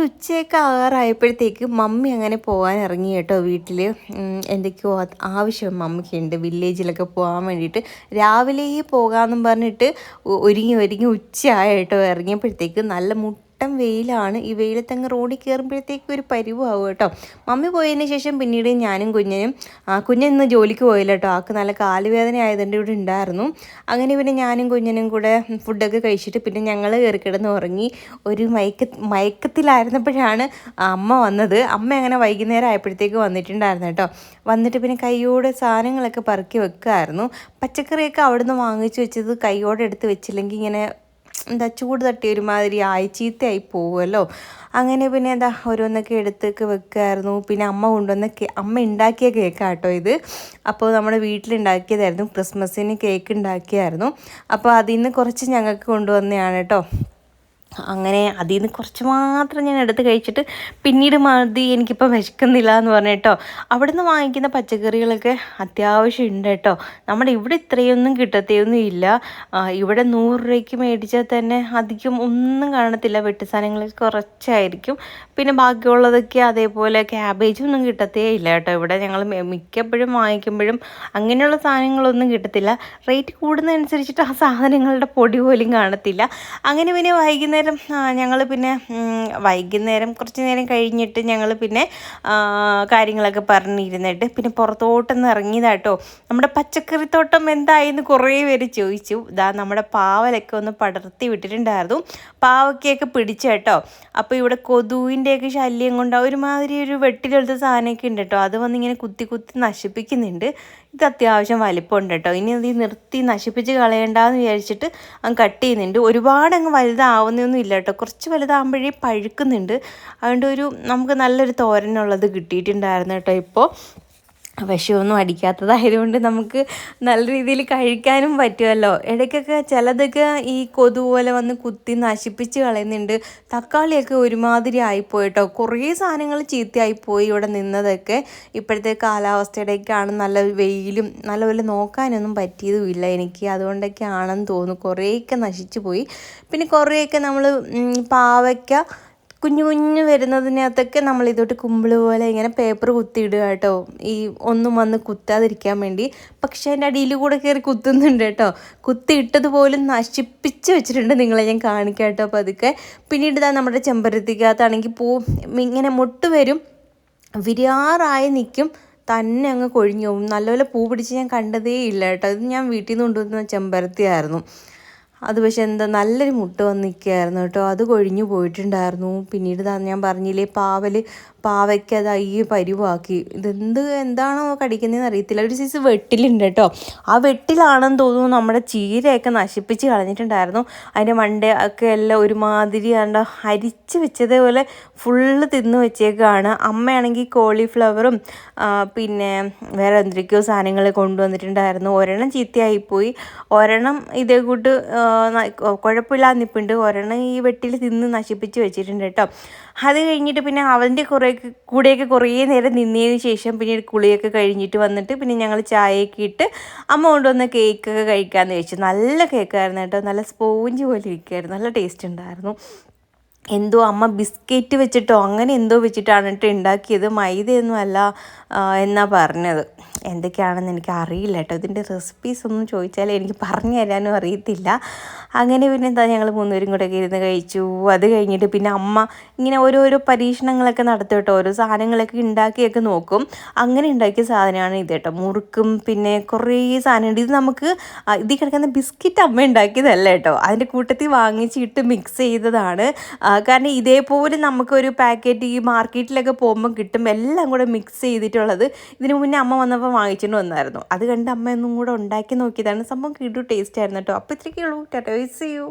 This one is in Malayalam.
ഒരു ഉച്ചയൊക്കെ ആറായപ്പോഴത്തേക്ക് മമ്മി അങ്ങനെ പോകാൻ ഇറങ്ങി കേട്ടോ വീട്ടിൽ എന്തൊക്കെയോ ആവശ്യം മമ്മിക്കുണ്ട്. വില്ലേജിലൊക്കെ പോകാൻ വേണ്ടിയിട്ട് രാവിലെ പോകാമെന്നും പറഞ്ഞിട്ട് ഒരുങ്ങി ഒരുങ്ങി ഉച്ചയായിട്ടോ ഇറങ്ങിയപ്പോഴത്തേക്ക്. നല്ല മുട്ടൻ വെയിലാണ്. ഈ വെയിലത്തങ്ങ് റോഡിൽ കയറുമ്പോഴത്തേക്ക് ഒരു പരിവാകും കേട്ടോ. മമ്മി പോയതിന് ശേഷം പിന്നീട് ഞാനും കുഞ്ഞനും ഇന്ന് ജോലിക്ക് പോയില്ല കേട്ടോ. ആൾക്ക് നല്ല കാലുവേദന ആയതിന്റെ ഇവിടെ ഉണ്ടായിരുന്നു. അങ്ങനെ പിന്നെ ഞാനും കുഞ്ഞനും കൂടെ ഫുഡൊക്കെ കഴിച്ചിട്ട് പിന്നെ ഞങ്ങൾ കയറി കിടന്ന് ഉറങ്ങി. ഒരു മയക്ക മയക്കത്തിലായിരുന്നപ്പോഴാണ് അമ്മ വന്നത്. അമ്മ അങ്ങനെ വൈകുന്നേരം ആയപ്പോഴത്തേക്ക് വന്നിട്ടുണ്ടായിരുന്നു കേട്ടോ. വന്നിട്ട് പിന്നെ കൈയോടെ സാധനങ്ങളൊക്കെ പറക്കി വെക്കുമായിരുന്നു പച്ചക്കറിയൊക്കെ അവിടുന്ന് വാങ്ങിച്ചു വെച്ചത് കൈയോടെ എടുത്ത് വെച്ചില്ലെങ്കിൽ ഇങ്ങനെ എന്താ ചൂട് തട്ടി ഒരുമാതിരി ആയി ചീത്തയായി പോകുമല്ലോ അങ്ങനെ പിന്നെ എന്താ ഓരോന്നൊക്കെ എടുത്തൊക്കെ വെക്കുമായിരുന്നു പിന്നെ അമ്മ കൊണ്ടുവന്ന കേ അമ്മ ഉണ്ടാക്കിയ കേക്കാട്ടോ ഇത്. അപ്പോൾ നമ്മുടെ വീട്ടിലുണ്ടാക്കിയതായിരുന്നു. ക്രിസ്മസിന് കേക്ക് ഉണ്ടാക്കിയായിരുന്നു. അപ്പോൾ അതിൽ നിന്ന് കുറച്ച് ഞങ്ങൾക്ക് കൊണ്ടുവന്നതാണ് കേട്ടോ. അങ്ങനെ അതിൽ നിന്ന് കുറച്ച് മാത്രം ഞാൻ എടുത്ത് കഴിച്ചിട്ട് പിന്നീട് മതി എനിക്കിപ്പോൾ വിശക്കുന്നില്ല എന്ന് പറഞ്ഞു കേട്ടോ. അവിടെ നിന്ന് വാങ്ങിക്കുന്ന പച്ചക്കറികളൊക്കെ അത്യാവശ്യം ഉണ്ട് കേട്ടോ. നമ്മുടെ ഇവിടെ ഇത്രയൊന്നും കിട്ടത്തെയൊന്നും ഇല്ല. ഇവിടെ നൂറ് രൂപയ്ക്ക് മേടിച്ചാൽ തന്നെ അധികം ഒന്നും കാണത്തില്ല. വെട്ട് സാധനങ്ങൾ കുറച്ചായിരിക്കും. പിന്നെ ബാക്കിയുള്ളതൊക്കെ അതേപോലെ ക്യാബേജൊന്നും കിട്ടത്തേ ഇല്ല കേട്ടോ. ഇവിടെ ഞങ്ങൾ മിക്കപ്പോഴും വാങ്ങിക്കുമ്പോഴും അങ്ങനെയുള്ള സാധനങ്ങളൊന്നും കിട്ടത്തില്ല. റേറ്റ് കൂടുന്നതനുസരിച്ചിട്ട് ആ സാധനങ്ങളുടെ പൊടി പോലും കാണത്തില്ല. അങ്ങനെ പിന്നെ വൈകുന്നേരം ഞങ്ങൾ പിന്നെ വൈകുന്നേരം കുറച്ച് നേരം കഴിഞ്ഞിട്ട് ഞങ്ങൾ പിന്നെ കാര്യങ്ങളൊക്കെ പറഞ്ഞിരുന്നിട്ട് പിന്നെ പുറത്തോട്ടൊന്ന് ഇറങ്ങിയതാട്ടോ. നമ്മുടെ പച്ചക്കറിത്തോട്ടം എന്തായെന്ന് കുറേ പേര് ചോദിച്ചു. ഇതാ നമ്മുടെ പാവലൊക്കെ ഒന്ന് പടർത്തി വിട്ടിട്ടുണ്ടായിരുന്നു. പാവയ്ക്കൊക്കെ പിടിച്ചു കേട്ടോ. അപ്പോൾ ഇവിടെ കൊതുവിന്റെയൊക്കെ ശല്യം കൊണ്ട് ഒരുമാതിരി ഒരു വെട്ടിലെടുത്ത സാധനമൊക്കെ ഉണ്ട് കേട്ടോ അത് വന്നിങ്ങനെ കുത്തി കുത്തി നശിപ്പിക്കുന്നുണ്ട്. ഇത് അത്യാവശ്യം വലിപ്പമുണ്ട് കേട്ടോ. ഇനി ഈ നിർത്തി നശിപ്പിച്ച് കളയണ്ടെന്ന് വിചാരിച്ചിട്ട് അങ്ങ് കട്ട് ചെയ്യുന്നുണ്ട്. ഒരുപാട് അങ്ങ് വലുതാവുന്നൊന്നും ഇല്ല കേട്ടോ. കുറച്ച് വലുതാകുമ്പോഴേ പഴുക്കുന്നുണ്ട്. അതുകൊണ്ട് ഒരു നമുക്ക് നല്ലൊരു തോരനുള്ളത് കിട്ടിയിട്ടുണ്ടായിരുന്നു കേട്ടോ ഇപ്പോൾ വിഷമൊന്നും അടിക്കാത്തതായതുകൊണ്ട് നമുക്ക് നല്ല രീതിയിൽ കഴിക്കാനും പറ്റുമല്ലോ. ഇടയ്ക്കൊക്കെ ചിലതൊക്കെ ഈ കൊതു പോലെ വന്ന് കുത്തി നശിപ്പിച്ച് കളയുന്നുണ്ട്. തക്കാളിയൊക്കെ ഒരുമാതിരി ആയിപ്പോയിട്ടോ. കുറേ സാധനങ്ങൾ ചീത്തയായിപ്പോയി ഇവിടെ നിന്നതൊക്കെ. ഇപ്പോഴത്തെ കാലാവസ്ഥയുടെയൊക്കെയാണ് നല്ല വെയിലും നല്ലപോലെ നോക്കാനൊന്നും പറ്റിയതുമില്ല എനിക്ക്. അതുകൊണ്ടൊക്കെ ആണെന്ന് തോന്നുന്നു. കുറേയൊക്കെ നശിച്ചു പോയി. പിന്നെ കുറേയൊക്കെ നമ്മൾ പാവയ്ക്ക കുഞ്ഞു കുഞ്ഞു വരുന്നതിനകത്തൊക്കെ നമ്മൾ ഇതോട്ട് കുമ്പിൾ പോലെ ഇങ്ങനെ പേപ്പർ കുത്തിയിടുക കേട്ടോ. ഈ ഒന്നും വന്ന് കുത്താതിരിക്കാൻ വേണ്ടി. പക്ഷേ അതിന്റെ അടിയിൽ കൂടെ കയറി കുത്തുന്നുണ്ട് കേട്ടോ. കുത്തിയിട്ടത് പോലും നശിപ്പിച്ച് വെച്ചിട്ടുണ്ട് നിങ്ങളെ ഞാൻ കാണിക്കാം കേട്ടോ അപ്പോൾ അതൊക്കെ പിന്നീട് ഇതാ നമ്മുടെ ചെമ്പരത്തിക്കകത്താണെങ്കിൽ പൂ ഇങ്ങനെ മുട്ട് വരും. വിരിയാറായി നിൽക്കും. തന്നെ അങ്ങ് കൊഴിഞ്ഞു പോകും. നല്ലപോലെ പൂ പിടിച്ച് ഞാൻ കണ്ടതേ ഇല്ല കേട്ടോ. ഇത് ഞാൻ വീട്ടിൽ നിന്ന് കൊണ്ടുവന്ന ചെമ്പരത്തിയായിരുന്നു. അത് പക്ഷെ എന്താ നല്ലൊരു മുട്ട വന്ന് നിൽക്കുകയായിരുന്നു കേട്ടോ. അത് കൊഴിഞ്ഞു പോയിട്ടുണ്ടായിരുന്നു. പിന്നീട് ഞാൻ പറഞ്ഞില്ലേ പാവൽ പാവയ്ക്ക് അത് ഈ പരിവാക്കി. ഇതെന്ത് എന്താണോ കടിക്കുന്നതെന്ന് അറിയത്തില്ല. ഒരു സൈസ് വെട്ടിലുണ്ട് കേട്ടോ. ആ വെട്ടിലാണെന്ന് തോന്നുന്നു നമ്മുടെ ചീരയൊക്കെ നശിപ്പിച്ച് കളഞ്ഞിട്ടുണ്ടായിരുന്നു. അതിന്റെ മണ്ട ഒക്കെ എല്ലാം ഒരുമാതിരി കണ്ട അരിച്ച് വെച്ചതേപോലെ ഫുള്ള് തിന്ന് വെച്ചേക്കാണ്. അമ്മയാണെങ്കിൽ കോളിഫ്ലവറും പിന്നെ വേറെ എന്തൊക്കെയോ സാധനങ്ങൾ കൊണ്ടുവന്നിട്ടുണ്ടായിരുന്നു. ഒരെണ്ണം ചീത്തയായിപ്പോയി. ഒരെണ്ണം ഇതേ കൂട്ട് കുഴപ്പമില്ലാതെ നിൽപ്പുണ്ട് ഒരെണ്ണം ഈ വെട്ടിൽ തിന്ന് നശിപ്പിച്ച് വെച്ചിട്ടുണ്ട് കേട്ടോ. അത് കഴിഞ്ഞിട്ട് പിന്നെ അവന്റെ കുറേ കൂടെയൊക്കെ കുറേ നേരം നിന്നതിന് ശേഷം പിന്നീട് കുളിയൊക്കെ കഴിഞ്ഞിട്ട് വന്നിട്ട് പിന്നെ ഞങ്ങൾ ചായയൊക്കെ ഇട്ട് അമ്മ കൊണ്ടുവന്ന കേക്കൊക്കെ കഴിക്കാമെന്ന് ചോദിച്ചു നല്ല കേക്കായിരുന്നു കേട്ടോ. നല്ല സ്പോഞ്ച് പോലെ ഇരിക്കുമായിരുന്നു നല്ല ടേസ്റ്റ് ഉണ്ടായിരുന്നു. എന്തോ അമ്മ ബിസ്ക്കറ്റ് വെച്ചിട്ടോ അങ്ങനെ എന്തോ വെച്ചിട്ടാണ് കേട്ടോ ഉണ്ടാക്കിയത്. മൈദയൊന്നും അല്ല എന്നാണ് എന്നാ പറഞ്ഞത്. എന്തൊക്കെയാണെന്ന് എനിക്ക് അറിയില്ല കേട്ടോ. ഇതിന്റെ റെസിപ്പീസ് ഒന്നും ചോദിച്ചാൽ എനിക്ക് പറഞ്ഞു തരാനും അറിയത്തില്ല. അങ്ങനെ പിന്നെ എന്താ ഞങ്ങൾ മൂന്നുപേരും കൂടെ ഇരുന്ന് കഴിച്ചു. അത് കഴിഞ്ഞിട്ട് പിന്നെ അമ്മ ഇങ്ങനെ ഓരോരോ പരീക്ഷണങ്ങളൊക്കെ നടത്തും കേട്ടോ. ഓരോ സാധനങ്ങളൊക്കെ ഉണ്ടാക്കിയൊക്കെ നോക്കും. അങ്ങനെ ഉണ്ടാക്കിയ സാധനമാണ് ഇത് കേട്ടോ. മുറുക്കും പിന്നെ കുറേ സാധനമുണ്ട്. ഇത് നമുക്ക് ഇതിൽ കിടക്കുന്ന ബിസ്ക്കറ്റ് അമ്മ ഉണ്ടാക്കിയതല്ല കേട്ടോ. അതിന്റെ കൂട്ടത്തിൽ വാങ്ങിച്ചിട്ട് മിക്സ് ചെയ്തതാണ്. കാരണം ഇതേപോലെ നമുക്കൊരു പാക്കറ്റ് ഈ മാർക്കറ്റിലൊക്കെ പോകുമ്പോൾ കിട്ടും. എല്ലാം കൂടെ മിക്സ് ചെയ്തിട്ടുള്ളത്. ഇതിന് മുന്നേ അമ്മ വന്നപ്പോൾ വാങ്ങിച്ചിട്ട് വന്നായിരുന്നു. അത് കണ്ട് അമ്മ എന്നും കൂടെ ഉണ്ടാക്കി നോക്കിയതാണ്. സംഭവം കിടു ടേസ്റ്റ് ആയിരുന്നു കേട്ടോ. അപ്പോൾ ഇത്രയൊക്കെ ഉള്ളൂ. Tata you.